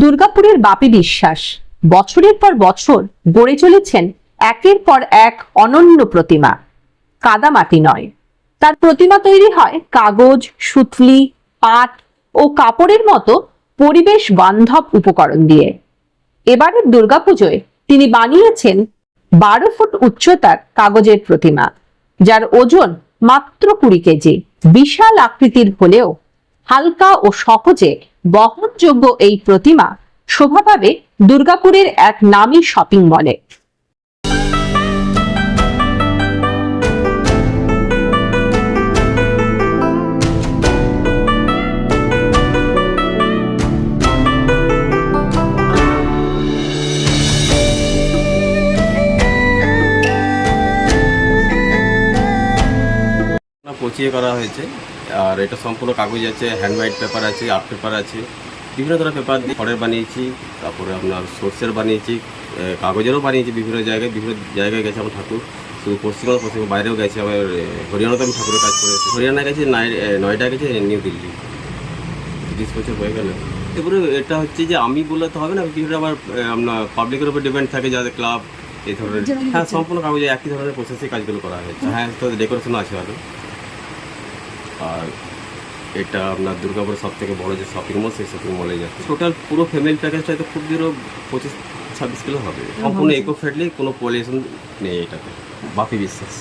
দুর্গাপুরের বাপি বিশ্বাস। বছরের পর বছর গড়ে চলেছেন একের পর এক অনন্য প্রতিমা। কাদামাটি নয়। তার প্রতিমা তৈরি হয় কাগজ, সুতলি, পাট ও কাপড়ের মতো পরিবেশ বান্ধব উপকরণ দিয়ে। এবারের দুর্গাপুজোয় তিনি বানিয়েছেন বারো ফুট উচ্চতার কাগজের প্রতিমা, যার ওজন মাত্র কুড়ি কেজি। বিশাল আকৃতির হলেও হালকা ও সহজে বহনযোগ্য এই প্রতিমা শোভা পাবে দুর্গাপুরের এক নামী শপিং মলে। না পচিয়ে করা হয়েছে। আর এটা সম্পূর্ণ কাগজ আছে হ্যান্ডমেড পেপার আছে আর্ট পেপার আছে। বিভিন্ন ধরনের পেপার দিয়ে খড়ের বানিয়েছি তারপরে আপনার সোর্সের বানিয়েছি কাগজেরও বানিয়েছি বিভিন্ন জায়গায় বিভিন্ন জায়গায় গেছে আমার ঠাকুর। শুধু পশ্চিমবঙ্গ পশ্চিমবঙ্গ বাইরেও গেছে আবার এ, হরিয়ানাতে আমি ঠাকুরের কাজ করেছি। হরিয়ানা গেছে নয়ডা গেছে নিউ দিল্লি। তিরিশ বছর হয়ে গেল। এবারে এটা হচ্ছে যে আমি বললে তো হবে না বিভিন্ন আমার এ, আপনার পাবলিকের উপর ডিপেন্ড থাকে যাদের ক্লাব এই ধরনের। হ্যাঁ সম্পূর্ণ কাগজে একই ধরনের প্রসেসে কাজগুলো করা হয়েছে। হ্যাঁ তো ডেকোরেশনও আছে আরও আর এটা আপনার দুর্গাপুরের সব থেকে বড় যে শপিং মল সেই শপিং মলে যাচ্ছে। টোটাল পুরো ফ্যামিলি প্যাকেজটা তো খুব দূরও পঁচিশ ছাব্বিশ কিলো হবে। সম্পূর্ণ ইকো ফ্রেন্ডলি কোনো পলিউশন নেই এটাতে। বাপি বিশ্বাস।